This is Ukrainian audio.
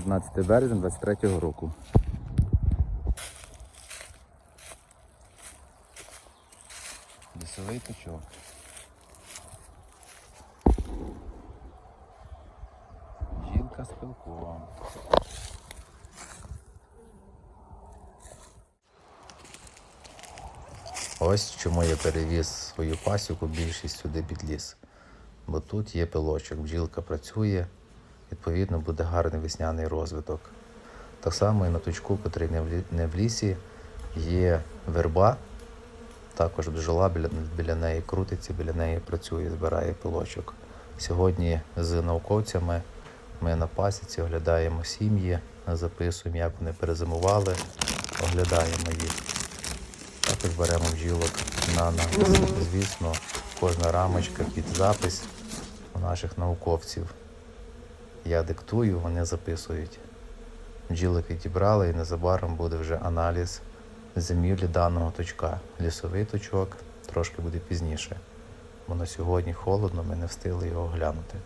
15 березня 23 року. Лісовий точок. Жінка з пилком. Ось чому я перевіз свою пасіку більшість сюди під ліс. Бо тут є пилочок, бджілка працює, відповідно буде гарний весняний розвиток. Так само і на точку, котрий не в, лісі, є верба, також бджола біля, неї крутиться, біля неї працює, збирає пилочок. Сьогодні з науковцями ми на пасіці оглядаємо сім'ї, записуємо, як вони перезимували, оглядаємо їх. Також беремо бджілок на, на звісно, кожна рамочка під запис у наших науковців. Я диктую, вони записують. Бджілок дібрали і незабаром буде вже аналіз зимівлі даного точка. Лісовий точок трошки буде пізніше, бо на сьогодні холодно, ми не встигли його оглянути.